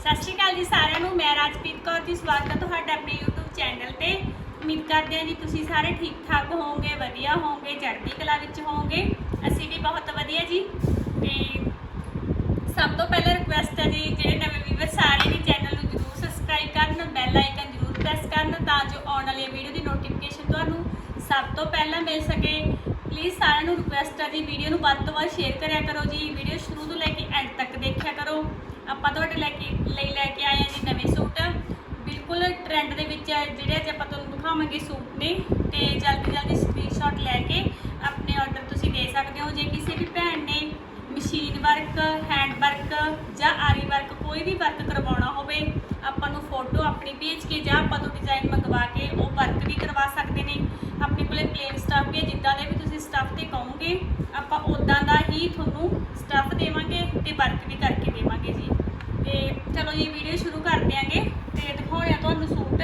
ਸਤਿ ਸ਼੍ਰੀ ਅਕਾਲ ਜੀ ਸਾਰਿਆਂ ਨੂੰ, ਮੈਂ ਰਾਜਪ੍ਰੀਤ ਕੌਰ ਜੀ ਸਵਾਗਤ ਹੈ ਤੁਹਾਡਾ ਆਪਣੇ YouTube ਚੈਨਲ ਤੇ। ਉਮੀਦ ਕਰਦੇ ਹਾਂ ਜੀ ਤੁਸੀਂ ਸਾਰੇ ਠੀਕ ਠਾਕ ਹੋਵੋਗੇ, ਵਧੀਆ ਹੋਵੋਗੇ, ਚੜ੍ਹਦੀ ਕਲਾ ਵਿੱਚ ਹੋਵੋਗੇ। ਅਸੀਂ ਵੀ ਬਹੁਤ ਵਧੀਆ ਜੀ। ਤੇ ਸਭ ਤੋਂ ਪਹਿਲਾਂ ਰਿਕੁਐਸਟ ਹੈ ਜੀ, ਜਿਹੜੇ ਨਵੇਂ ਵੀਵਰ ਸਾਰੇ ਵੀ ਚੈਨਲ ਨੂੰ ਜਰੂਰ ਸਬਸਕ੍ਰਾਈਬ ਕਰਨ ਬੈਲ ਆਈਕਨ ਜਰੂਰ ਪ੍ਰੈਸ ਕਰਨ, ਤਾਂ ਜੋ ਆਉਣ ਵਾਲੀ ਵੀਡੀਓ ਦੀ ਨੋਟੀਫਿਕੇਸ਼ਨ ਤੁਹਾਨੂੰ ਸਭ ਤੋਂ ਪਹਿਲਾਂ ਮਿਲ ਸਕੇ। ਪਲੀਜ਼ ਸਾਰਿਆਂ ਨੂੰ ਰਿਕੁਐਸਟ ਹੈ ਜੀ ਵੀਡੀਓ ਨੂੰ ਵੱਧ ਤੋਂ ਵੱਧ ਸ਼ੇਅਰ ਕਰਿਆ ਕਰੋ ਜੀ। ਵੀਡੀਓ ਸ਼ੁਰੂ ਤੋਂ ਲੈ ਕੇ ਐਂਡ ਤੱਕ ਦੇਖਿਆ ਕਰੋ। ਆਪਾਂ ਤੁਹਾਡੇ ਲੈ ਕੇ ਲਈ ਲੈ ਕੇ ਆਏ ਹਾਂ ਜੀ ਨਵੇਂ ਸੂਟ। ਬਿਲਕੁਲ ਟ੍ਰੈਂਡ ਦੇ ਵਿੱਚ ਹੈ ਜਿਹੜੇ ਅੱਜ ਆਪਾਂ ਤੁਹਾਨੂੰ ਦਿਖਾਵਾਂਗੇ ਸੂਟ ਨੇ। ਤੇ ਜਲਦੀ ਜਲਦੀ ਸਕਰੀਨਸ਼ਾਟ ਲੈ ਕੇ ਆਪਣੇ ਆਰਡਰ ਤੁਸੀਂ ਦੇ ਸਕਦੇ ਹੋ। ਜੇ ਕਿਸੇ ਵੀ ਭੈਣ ਨੇ ਮਸ਼ੀਨ ਵਰਕ ਹੈਂਡ ਵਰਕ ਜਾਂ ਆਰੀ ਵਰਕ ਕੋਈ ਵੀ ਵਰਕ ਕਰਵਾਉਣਾ ਹੋਵੇ, ਆਪਾਂ ਨੂੰ ਫੋਟੋ ਆਪਣੀ ਭੇਜ ਕੇ ਜਾਂ ਆਪਾਂ ਤੋਂ ਡਿਜ਼ਾਈਨ ਮੰਗਵਾ ਕੇ ਉਹ ਵਰਕ ਵੀ ਕਰਵਾ ਸਕਦੇ ਨੇ। ਆਪਣੇ ਕੋਲੇ ਪਲੇਨ ਸਟਫ ਵੀ ਹੈ ਜਿੱਦਾਂ ਦੇ ਵੀ ਤੁਸੀਂ ਸਟਫ ਤੇ ਕਹੋਗੇ, ਆਪਾਂ ਉਦਾਂ ਦਾ ਹੀ ਤੁਹਾਨੂੰ ਸਟਫ ਦੇਵਾਂਗੇ ਤੇ ਵਰਕ ਵੀ ਕਰਕੇ ਦੇਵਾਂਗੇ ਜੀ। ਤੇ ਚਲੋ ਜੀ ਵੀਡੀਓ ਸ਼ੁਰੂ ਕਰ ਦਿਆਂਗੇ ਤੇ ਦਿਖਾਉਣੇ ਆ ਤੁਹਾਨੂੰ ਸੂਟ।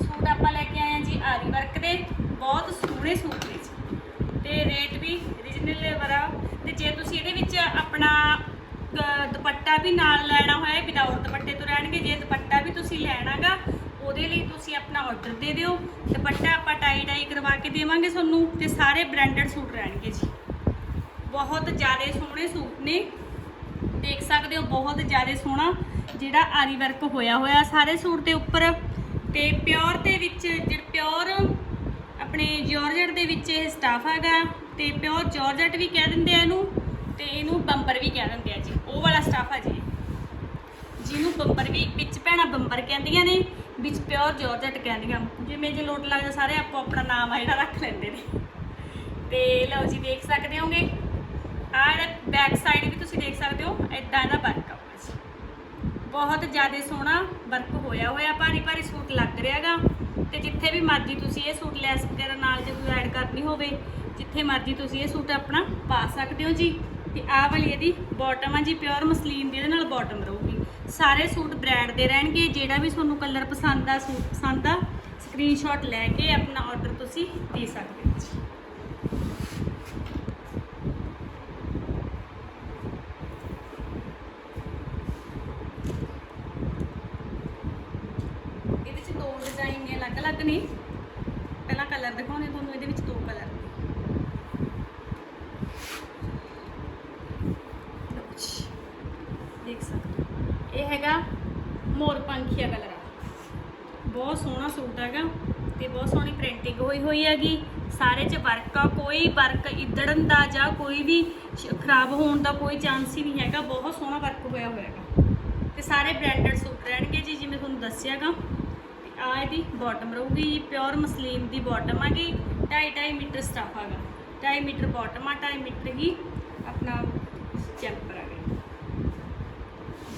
ਸੂਟ ਆਪਾਂ ਲੈ ਕੇ ਆਏ ਹਾਂ ਜੀ ਆਰੀ ਵਰਕ ਦੇ। ਬਹੁਤ ਸੋਹਣੇ ਸੂਟ ਨੇ ਜੀ। ਤੇ ਰੇਟ ਵੀ ਰੀਜਨਲ ਵਰਾ ਤੇ ਜੇ ਤੁਸੀਂ ਇਹਦੇ ਵਿੱਚ ਆਪਣਾ ਦੁਪੱਟਾ ਵੀ ਨਾਲ ਲੈਣਾ ਹੋਇਆ ਵਿਦਆਊਟ ਦੁਪੱਟੇ ਤੋਂ ਰਹਿਣਗੇ, ਜੇ ਦੁਪੱਟਾ ਵੀ ਤੁਸੀਂ ਲੈਣਾਗਾ, ਉਹਦੇ ਲਈ ਤੁਸੀਂ ਆਪਣਾ ਆਰਡਰ ਦੇ ਦਿਓ। ਦੁਪੱਟਾ ਆਪਾਂ ਟਾਈ ਡਾਈ ਕਰਵਾ ਕੇ ਦੇਵਾਂਗੇ ਤੁਹਾਨੂੰ, ਤੇ ਸਾਰੇ ਬ੍ਰਾਂਡਡ ਸੂਟ ਰਹਿਣਗੇ ਜੀ। ਬਹੁਤ ਜ਼ਿਆਦਾ ਸੋਹਣੇ ਸੂਟ ਨੇ। ਦੇਖ ਸਕਦੇ ਹੋ, ਬਹੁਤ ਜ਼ਿਆਦਾ ਸੋਹਣਾ ਜਿਹੜਾ ਆਰੀ ਵਰਕ ਹੋਇਆ ਹੋਇਆ ਸਾਰੇ ਸੂਟ ਦੇ ਉੱਪਰ ਤੇ ਪਿਓਰ ਦੇ ਵਿੱਚ ਜਿਹੜਾ ਪਿਓਰ ਆਪਣੇ ਜਾਰਜਟ ਦੇ ਵਿੱਚ ਇਹ ਸਟਾਫ ਹੈਗਾ ਤੇ ਪਿਓਰ ਜਾਰਜਟ ਵੀ ਕਹਿ ਦਿੰਦੇ ਆ ਇਹਨੂੰ ਤੇ ਇਹਨੂੰ ਬੰਬਰ ਵੀ ਕਹਿ ਦਿੰਦੇ ਆ ਜੀ। ਉਹ ਵਾਲਾ ਸਟਾਫ ਆ ਜੀ। ਜਿਹਨੂੰ ਬੰਬਰ ਵੀ ਵਿੱਚ ਭੈਣਾ ਬੰਬਰ ਕਹਿੰਦੀਆਂ ਨੇ, ਵਿੱਚ ਪਿਓਰ ਜਾਰਜਟ ਕਹਿੰਦੀਆਂ। ਜਿਵੇਂ ਜੇ ਲੋਟ ਲੱਗਦਾ ਸਾਰੇ ਆਪੋ ਆਪਣਾ ਨਾਮ ਆ ਜਿਹੜਾ ਰੱਖ ਲੈਂਦੇ ਨੇ। ਤੇ ਲਓ ਜੀ, ਦੇਖ ਸਕਦੇ ਹੋਗੇ। ਆਹ ਬੈਕ ਸਾਈਡ ਵੀ ਤੁਸੀਂ ਦੇਖ ਸਕਦੇ ਹੋ ਇਦਾਂ ਇਹਦਾ ਵਰਕ ਆਊਗਾ ਜੀ ਬਹੁਤ ਜ਼ਿਆਦਾ ਸੋਹਣਾ ਵਰਕ ਹੋਇਆ ਹੋਇਆ ਭਾਰੀ ਭਾਰੀ ਸੂਟ ਲੱਗ ਰਿਹਾਗਾ ਤੇ ਜਿੱਥੇ ਵੀ ਮਰਜ਼ੀ ਤੁਸੀਂ ਇਹ ਸੂਟ ਲੈਸ ਵਗੈਰਾ ਨਾਲ ਜੇ ਕੋਈ ਐਡ ਕਰਨੀ ਹੋਵੇ, ਜਿੱਥੇ ਮਰਜ਼ੀ ਤੁਸੀਂ ਇਹ ਸੂਟ ਆਪਣਾ ਪਾ ਸਕਦੇ ਹੋ ਜੀ। ਤੇ ਆਹ ਵਾਲੀ ਇਹਦੀ ਬਾਟਮ ਆ ਜੀ ਪਿਓਰ ਮਸਲੀਨ ਦੀ, ਇਹਦੇ ਨਾਲ ਬਾਟਮ ਰਹੂਗੀ। ਸਾਰੇ ਸੂਟ ਬ੍ਰਾਂਡ ਦੇ ਰਹਿਣਗੇ, ਜਿਹੜਾ ਵੀ ਤੁਹਾਨੂੰ ਕਲਰ ਪਸੰਦ ਆ, ਸੂਟ ਪਸੰਦ ਆ ਸਕਰੀਨਸ਼ਾਟ ਲੈ ਕੇ ਆਪਣਾ ਆਰਡਰ ਤੁਸੀਂ ਦੇ ਸਕਦੇ ਹੋ ਜੀ ਇਹਦੇ ਵਿੱਚ ਦੋ ਡਿਜ਼ਾਈਨ ਨੇ। ਅਲੱਗ-ਅਲੱਗ ਪਹਿਲਾਂ ਕਲਰ ਦਿਖਾਉਣੇ ਤੁਹਾਨੂੰ, ਇਹਦੇ ਵਿੱਚ ਦੋ ਕਲਰ ਦੇਖ ਸਕਦੇ ਹੋ। ਇਹ ਹੈਗਾ ਮੋਰ ਪੰਖੀਆ ਕਲਰ ਬਹੁਤ ਸੋਹਣਾ ਸੂਟ ਹੈਗਾ ਤੇ ਬਹੁਤ ਸੋਹਣੀ ਪ੍ਰਿੰਟਿੰਗ ਹੋਈ ਹੋਈ ਹੈਗੀ। ਸਾਰੇ 'ਚ ਵਰਕ ਆ, ਕੋਈ ਵਰਕ ਇਦੜਨ ਦਾ ਜਾਂ ਕੋਈ ਵੀ ਖਰਾਬ ਹੋਣ ਦਾ ਕੋਈ ਚਾਂਸ ਹੀ ਨਹੀਂ ਹੈਗਾ। ਬਹੁਤ ਸੋਹਣਾ ਵਰਕ ਹੋਇਆ ਹੋਇਆ ਹੈਗਾ। ਤੇ ਸਾਰੇ ਬ੍ਰਾਂਡਡ ਸੂਟ ਰਹਿਣਗੇ ਜੀ, ਜਿਵੇਂ ਤੁਹਾਨੂੰ ਦੱਸਿਆਗਾ ਆ ਇਹਦੀ ਬਾਟਮ ਰਹੂਗੀ ਜੀ ਪਿਓਰ ਮਸਲੀਨ ਦੀ ਬਾਟਮ ਹੈਗੀ 2.5 2.5 ਮੀਟਰ ਸਟਫ ਹੈਗਾ 2.5 ਮੀਟਰ ਬਾਟਮ ਆ 2.5 ਮੀਟਰ ਹੀ ਆਪਣਾ ਚੈਂਪਰ ਹੈਗਾ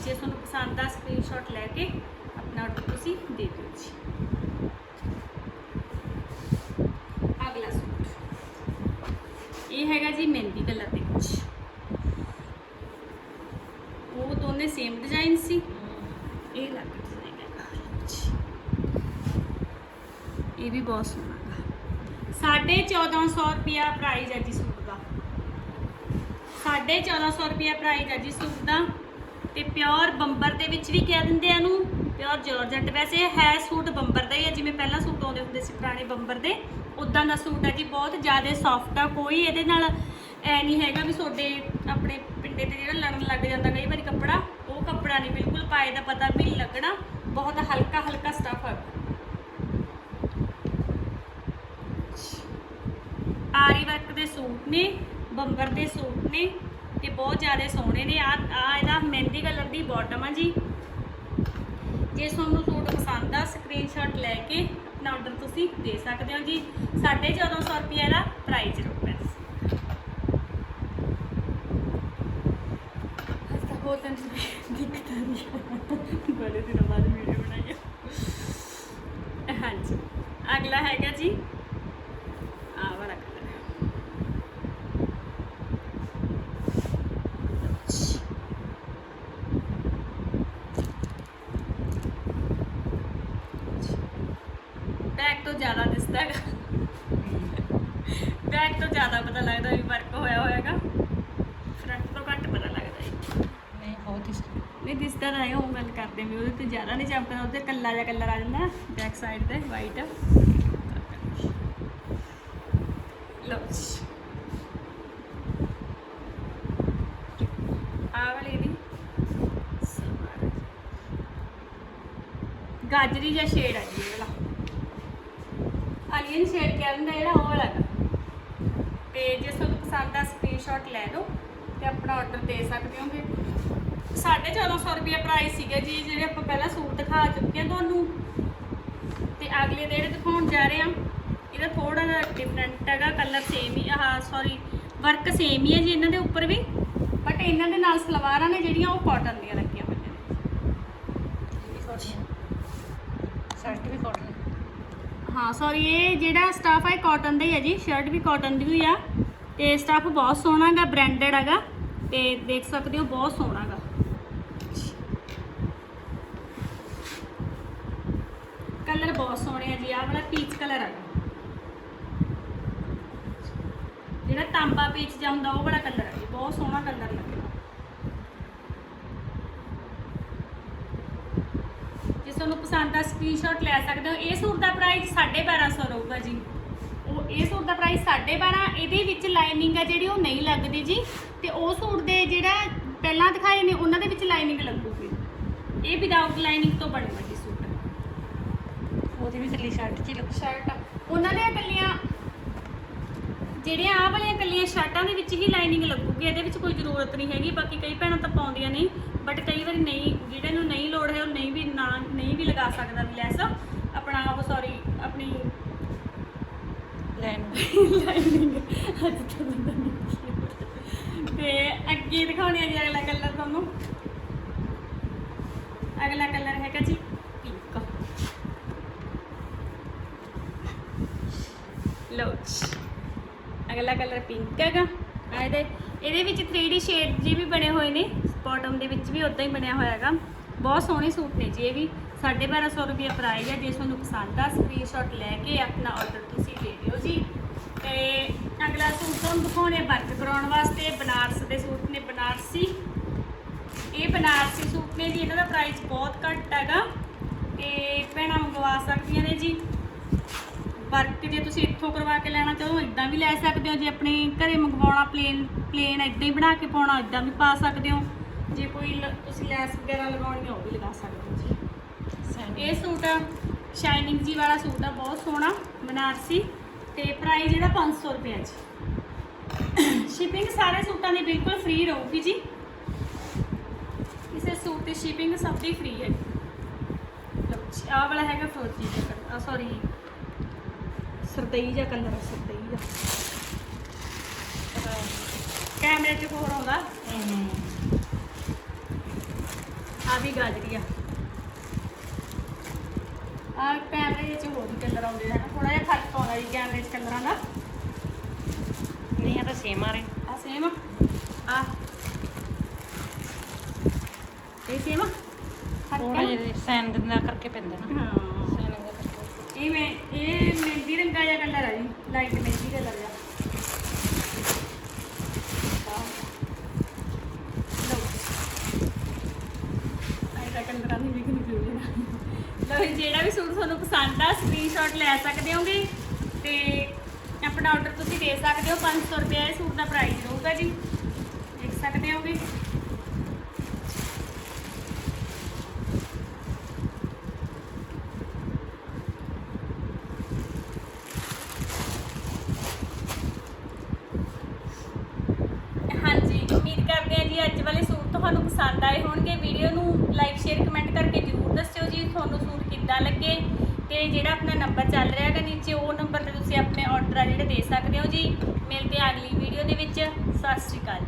ਜੇ ਤੁਹਾਨੂੰ ਪਸੰਦ ਆ ਸਕਰੀਨਸ਼ਾਟ ਲੈ ਕੇ ਆਪਣਾ ਆਰਡਰ ਤੁਸੀਂ ਦੇ ਦਿਓ ਜੀ। ਅਗਲਾ ਸੂਟ। ਇਹ ਹੈਗਾ ਜੀ ਮਹਿੰਦੀ ਕਲਰ ਦੇ ਵਿੱਚ। ਉਹ ਦੋਨੇ ਸੇਮ ਡਿਜ਼ਾਈਨ ਸੀ। ਇਹ ਲੱਗ ਡਿਜ਼ਾਈਨ ਹੈਗਾ ਜੀ। ਇਹ ਵੀ ਬਹੁਤ ਸੋਹਣਾ ਹੈਗਾ 1450 ਰੁਪਿਆ ਪ੍ਰਾਈਸ ਹੈ ਜੀ ਸੂਟ ਦਾ। 1450 ਰੁਪਿਆ ਪ੍ਰਾਈਸ ਹੈ ਜੀ ਸੂਟ ਦਾ। ਤੇ ਪਿਓਰ ਬੰਬਰ ਦੇ ਵਿੱਚ ਵੀ ਕਹਿ ਦਿੰਦੇ ਆ ਇਹਨੂੰ ਪਿਓਰ ਜਾਰਜਟ ਵੈਸੇ ਹੈ ਸੂਟ ਬੰਬਰ ਦਾ ਹੀ ਹੈ, ਜਿਵੇਂ ਪਹਿਲਾਂ ਸੂਟ ਆਉਂਦੇ ਹੁੰਦੇ ਸੀ ਪੁਰਾਣੇ ਬੰਬਰ ਦੇ ਉਦਾਂ ਦਾ ਸੂਟ ਹੈ ਜੀ, ਬਹੁਤ ਜ਼ਿਆਦਾ ਸੌਫਟ ਆ, ਕੋਈ ਇਹਦੇ ਨਾਲ ਐ ਨਹੀਂ ਹੈਗਾ ਵੀ ਤੁਹਾਡੇ ਆਪਣੇ ਪਿੰਡੇ ਤੇ ਜਿਹੜਾ ਲੜਨ ਲੱਗ ਜਾਂਦਾ ਕਈ ਵਾਰੀ ਕੱਪੜਾ, ਉਹ ਕੱਪੜਾ ਨਹੀਂ, ਬਿਲਕੁਲ ਪਾਏ ਦਾ ਪਤਾ ਵੀ ਨਹੀਂ ਲੱਗਣਾ, ਬਹੁਤ ਹਲਕਾ ਹਲਕਾ ਸਟਫ ਹੈ ਆਰੀ ਵਰਕ ਦੇ ਸੂਟ ਨੇ ਬੰਬਰ ਦੇ ਸੂਟ ਨੇ ਤੇ ਬਹੁਤ ਜ਼ਿਆਦਾ ਸੋਹਣੇ ਨੇ। ਆ ਆ ਇਹਦਾ ਮਹਿੰਦੀ ਕਲਰ ਦੀ ਬਾਟਮ ਆ ਜੀ। ਜੇ ਤੁਹਾਨੂੰ ਸੂਟ ਪਸੰਦ ਆ ਸਕਰੀਨਸ਼ਾਟ ਲੈ ਕੇ ਆਪਣਾ ਆਰਡਰ ਤੁਸੀਂ ਦੇ ਸਕਦੇ ਹੋ ਜੀ। 1450 ਰੁਪਏ ਦਾ ਪ੍ਰਾਈਸ ਰਹੂਗਾ ਹਸਤਾ ਹੋ ਤਾਂ ਦਿੱਕਤ ਆ ਰਹੀ ਬੜੇ ਦਿਨ ਬਾਅਦ ਵੀਡੀਓ ਬਣਾਈ ਹਾਂਜੀ। ਅਗਲਾ ਹੈਗਾ ਜੀ ਆ ਵਾਲਾ ਕਲਰ ਬੈਕ ਤੋਂ ਜ਼ਿਆਦਾ ਦਿਸਦਾ ਹੈਗਾ। ਬੈਕ ਤੋਂ ਜ਼ਿਆਦਾ ਪਤਾ ਲੱਗਦਾ ਵੀ ਵਰਕ ਹੋਇਆ ਹੋਇਆਗਾ। ਫਰੰਟ ਤੋਂ ਘੱਟ ਪਤਾ ਲੱਗਦਾ ਹੈ ਨਹੀਂ ਬਹੁਤ ਹੀ ਨਹੀਂ ਦਿਸਦਾ ਤਾਂ ਹੈ ਉਹ ਗੱਲ ਕਰਦੇ ਵੀ ਉਹਦੇ ਤੇ ਜ਼ਿਆਦਾ ਨਹੀਂ ਚਮਕਦਾ ਉਹਦੇ ਕੱਲਾ ਜਿਹਾ ਕਲਰ ਆ ਜਾਂਦਾ ਬੈਕ ਸਾਈਡ ਤੇ ਵਾਈਟ ਲਓ ਜੀ। ਵਾਲੀ। ਗਾਜਰੀ ਜਿਹਾ ਸ਼ੇਡ ਆ ਜੀ ਇਹ ਵਾਲਾ ਅਲੀਅਨ ਸ਼ੇਡ ਕਹਿੰਦਾ ਜਿਹੜਾ ਉਹ ਵਾਲਾ ਹੈਗਾ। ਤੇ ਜੇ ਤੁਹਾਨੂੰ ਪਸੰਦ ਆ ਸਕਰੀਨਸ਼ਾਟ ਲੈ ਲਓ ਤੇ ਆਪਣਾ ਆਰਡਰ ਦੇ ਸਕਦੇ ਹੋਗੇ 1450 ਰੁਪਏ ਪ੍ਰਾਈਸ ਸੀਗਾ ਜੀ, ਜਿਹੜੇ ਆਪਾਂ ਪਹਿਲਾਂ ਸੂਟ ਦਿਖਾ ਚੁੱਕੇ ਹਾਂ ਤੁਹਾਨੂੰ। ਤੇ ਅਗਲੇ ਦੇ ਜਿਹੜੇ ਦਿਖਾਉਣ ਜਾ ਰਹੇ ਹਾਂ ਇਹਦਾ ਥੋੜਾ ਜਿਹਾ ਡਿਫਰੈਂਟ ਹੈਗਾ ਕਲਰ ਸੇਮ ਹੀ, ਆਹ ਸੌਰੀ ਵਰਕ ਸੇਮ ਹੀ ਹੈ ਜੀ ਇਹਨਾਂ ਦੇ ਉੱਪਰ ਵੀ। ਬਟ ਇਹਨਾਂ ਦੇ ਨਾਲ ਸਲਵਾਰਾਂ ਨੇ ਜਿਹੜੀਆਂ ਉਹ ਕਾਟਨ ਦੀਆਂ ਲੱਗੀਆਂ ਹੋਈਆਂ ਨੇ। ਸ਼ਰਟ ਵੀ ਕਾਟਨ ਹਾਂ ਸੌਰੀ ਇਹ ਜਿਹੜਾ ਸਟਾਫ ਹੈ ਕਾਟਨ ਦਾ ਹੀ ਹੈ ਜੀ ਸ਼ਰਟ ਵੀ ਕਾਟਨ ਦੀ ਹੋਈ ਆ। ਤੇ ਸਟਾਫ ਬਹੁਤ ਸੋਹਣਾ ਹੈਗਾ ਬ੍ਰਾਂਡਡ ਹੈਗਾ ਤੇ ਦੇਖ ਸਕਦੇ ਹੋ ਬਹੁਤ ਸੋਹਣਾ ਹੈਗਾ। ਕਲਰ ਬਹੁਤ ਸੋਹਣੇ ਆ ਜੀ ਆਹ ਵਾਲਾ ਪੀਚ ਕਲਰ ਹੈਗਾ ਜਿਹੜਾ ਤਾਂਬਾ ਪੀਚ ਜਾਂ ਹੁੰਦਾ ਉਹ ਵਾਲਾ ਕਲਰ ਹੈ ਜੀ, ਬਹੁਤ ਸੋਹਣਾ ਕਲਰ ਲੱਗਦਾ ਜੇ ਤੁਹਾਨੂੰ ਪਸੰਦ ਆ ਸਕਰੀਨਸ਼ਾਟ ਲੈ ਸਕਦੇ ਹੋ। ਇਹ ਸੂਟ ਦਾ ਪ੍ਰਾਈਸ 1250 ਰਹੂਗਾ ਜੀ। ਉਹ ਇਹ ਸੂਟ ਦਾ ਪ੍ਰਾਈਸ 1250 ਇਹਦੇ ਵਿੱਚ ਲਾਈਨਿੰਗ ਆ ਜਿਹੜੀ ਉਹ ਨਹੀਂ ਲੱਗਦੀ ਜੀ। ਤੇ ਉਹ ਸੂਟ ਦੇ ਜਿਹੜਾ ਪਹਿਲਾਂ ਦਿਖਾਏ ਨੇ ਉਹਨਾਂ ਦੇ ਵਿੱਚ ਲਾਈਨਿੰਗ ਲੱਗੂਗੀ। ਇਹ ਵਿਦਆਊਟ ਲਾਈਨਿੰਗ ਤੋਂ ਬਣੂਗਾ ਜੀ ਸੂਟ। ਉਹਦੀ ਵੀ ਕੱਲੀ ਸ਼ਰਟ ਚ ਲੱਗ। ਸ਼ਰਟ ਉਹਨਾਂ ਦੀਆਂ ਕੱਲੀਆਂ ਜਿਹੜੀਆਂ ਆਹ ਵਾਲੀਆਂ ਕੱਲੀਆਂ ਸ਼ਰਟਾਂ ਦੇ ਵਿੱਚ ਹੀ ਲਾਈਨਿੰਗ ਲੱਗੂਗੀ। ਇਹਦੇ ਵਿੱਚ ਕੋਈ ਜ਼ਰੂਰਤ ਨਹੀਂ ਹੈਗੀ ਬਾਕੀ ਕਈ ਭੈਣਾਂ ਤਾਂ ਪਾਉਂਦੀਆਂ ਨਹੀਂ। ਬਟ ਕਈ ਵਾਰੀ ਨਹੀਂ ਜਿਹੜੇ ਨੂੰ ਨਹੀਂ ਲੋੜ ਹੈ ਉਹ ਨਹੀਂ ਵੀ ਨਾ ਨਹੀਂ ਵੀ ਲਗਾ ਸਕਦਾ ਵੀ ਲੈਸ। ਆਪਣਾ ਉਹ ਸੌਰੀ ਆਪਣੀ ਲੈਣ ਲਾਈਨਿੰਗ ਅੱਜ ਤਾਂ ਬੰਦਾ ਨਹੀਂ ਤੇ ਅੱਗੇ ਦਿਖਾਉਣੀ ਹੈ ਜੀ ਅਗਲਾ ਕਲਰ ਤੁਹਾਨੂੰ। ਅਗਲਾ ਕਲਰ ਹੈਗਾ ਜੀ ਪਿੰਕ ਲਓ ਅਗਲਾ ਕਲਰ ਪਿੰਕ ਹੈਗਾ। ਇਹਦੇ ਇਹਦੇ ਵਿੱਚ 3D ਸ਼ੇਡ ਜੀ ਵੀ ਬਣੇ ਹੋਏ ਨੇ ਬਾਟਮ ਦੇ ਵਿੱਚ ਵੀ ਉਦਾਂ ਹੀ ਬਣਿਆ ਹੋਇਆ ਹੈਗਾ। ਬਹੁਤ ਸੋਹਣੇ ਸੂਟ ਨੇ ਜੀ ਇਹ ਵੀ। 1250 ਰੁਪਏ ਪ੍ਰਾਈਸ ਹੈ ਜੇ ਤੁਹਾਨੂੰ ਪਸੰਦ ਆ ਸਕਰੀਨਸ਼ਾਟ ਲੈ ਕੇ ਆਪਣਾ ਆਰਡਰ ਤੁਸੀਂ ਦੇ ਦਿਓ ਜੀ। ਤੇ ਅਗਲਾ ਸੂਟ ਤੁਹਾਨੂੰ ਦਿਖਾਉਣੇ ਵਰਕ ਕਰਾਉਣ ਵਾਸਤੇ। ਬਨਾਰਸ ਦੇ ਸੂਟ ਨੇ ਬਨਾਰਸੀ। ਇਹ ਬਨਾਰਸੀ ਸੂਟ ਨੇ ਜੀ। ਇਹਨਾਂ ਦਾ ਪ੍ਰਾਈਸ ਬਹੁਤ ਘੱਟ ਹੈਗਾ। ਤੇ ਭੈਣਾਂ ਮੰਗਵਾ ਸਕਦੀਆਂ ਨੇ ਜੀ। ਵਰਕ ਜੇ ਤੁਸੀਂ ਇੱਥੋਂ ਕਰਵਾ ਕੇ ਲੈਣਾ ਚਾਹੋ ਇਦਾਂ ਵੀ ਲੈ ਸਕਦੇ ਹੋ। ਜੇ ਆਪਣੇ ਘਰੇ ਮੰਗਵਾਉਣਾ ਪਲੇਨ ਪਲੇਨ ਇਦਾਂ ਹੀ ਬਣਾ ਕੇ ਪਾਉਣਾ ਇਦਾਂ ਵੀ ਪਾ ਸਕਦੇ ਹੋ। ਜੇ ਕੋਈ ਲ- ਤੁਸੀਂ ਲੈਸ ਵਗੈਰਾ ਲਗਾਉਣੀ ਆ ਉਹ ਵੀ ਲਗਾ ਸਕਦੇ ਹੋ ਜੀ। ਇਹ ਸੂਟ ਸ਼ਾਈਨਿੰਗ ਜੀ ਵਾਲਾ ਸੂਟ ਆ ਬਹੁਤ ਸੋਹਣਾ ਬਨਾਰਸੀ। ਤੇ ਪ੍ਰਾਈਸ ਇਹਦਾ 500 ਰੁਪਏ ਹੈ ਜੀ। ਸ਼ਿਪਿੰਗ ਸਾਰੇ ਸੂਟਾਂ ਦੀ ਬਿਲਕੁਲ ਫ੍ਰੀ ਰਹੂਗੀ ਜੀ। ਕਿਸੇ ਸੂਟ ਦੀ ਸ਼ਿਪਿੰਗ ਸਭ ਦੀ ਫ੍ਰੀ ਹੈ। ਲਓ ਜੀ, ਆਹ ਵਾਲਾ ਹੈਗਾ ਫਰੋਜੀ ਦਾ ਕਲਰ ਸੌਰੀ ਸਰਦਈ ਜਿਹਾ ਕਲਰ ਹੈ ਸਰਦਈ ਦਾ ਕੈਮਰੇ 'ਚ ਹੋਰ ਆਉਂਦਾ। ਆ ਵੀ ਗਾਜਰੀ ਆ। ਆ ਕੈਮਰੇ 'ਚ ਹੋਰ ਵੀ ਕਲਰ ਆਉਂਦੇ ਹਨ ਥੋੜਾ ਜਿਹਾ ਫ਼ਰਕ ਆਉਂਦਾ ਜੀ ਕੈਮਰੇ 'ਚ ਕਲਰਾਂ ਦਾ। ਨਹੀਂ ਆ ਤਾਂ ਸੇਮ ਆ ਰਹੇ ਆ ਸੇਮ ਆ। ਇਹ ਸੇਮ ਥੋੜਾ ਜਿਹਾ ਸੈਂਡ ਦਾ ਕਰਕੇ ਪੈਂਦਾ ਨਾ। ਹਾਂ। ਸੈਂਡ ਦਾ ਕਰਕੇ। ਇਹ ਮੈਂ ਇਹ ਮਹਿੰਦੀ ਰੰਗਾ ਜਿਹਾ ਕਲਰ ਆ ਜੀ ਲਾਈਟ ਮਹਿੰਦੀ ਕਲਰ ਜਿਹਾ ਆਇਦਾ ਕਲਰਾਂ ਦੀ ਵੀ ਕਨਫਿਊਜ਼ਨ ਲਓ ਜਿਹੜਾ ਵੀ ਸੂਟ ਤੁਹਾਨੂੰ ਪਸੰਦ ਆ ਸਕਰੀਨਸ਼ਾਟ ਲੈ ਸਕਦੇ ਹੋਗੇ ਤੇ ਆਪਣਾ ਆਰਡਰ ਤੁਸੀਂ ਦੇ ਸਕਦੇ ਹੋ 500 ਰੁਪਏ ਇਹ ਸੂਟ ਦਾ ਪ੍ਰਾਈਸ ਰਹੂਗਾ ਜੀ। ਦੇਖ ਸਕਦੇ ਹੋਗੇ। ਹਾਂਜੀ, ਉਮੀਦ ਕਰਦੇ ਹਾਂ ਜੀ ਅੱਜ ਵਾਲੇ ਤੁਹਾਨੂੰ ਪਸੰਦ ਆਏ ਹੋਣਗੇ, ਵੀਡੀਓ ਨੂੰ ਲਾਈਕ ਸ਼ੇਅਰ ਕਮੈਂਟ ਕਰਕੇ ਜਰੂਰ ਦੱਸਿਓ ਜੀ, ਤੁਹਾਨੂੰ ਸੂਟ ਕਿੱਦਾਂ ਲੱਗੇ ਤੇ ਜਿਹੜਾ ਆਪਣਾ ਨੰਬਰ ਚੱਲ ਰਿਹਾ ਹੈਗਾ ਨੀਚੇ, ਉਹ ਨੰਬਰ ਤੇ ਤੁਸੀਂ ਆਪਣੇ ਆਰਡਰ ਆ ਜਿਹੜੇ ਦੇ ਸਕਦੇ ਹੋ ਜੀ। ਮਿਲਦੇ ਆ ਅਗਲੀ ਵੀਡੀਓ ਦੇ ਵਿੱਚ। ਸਤਿ ਸ਼੍ਰੀ ਅਕਾਲ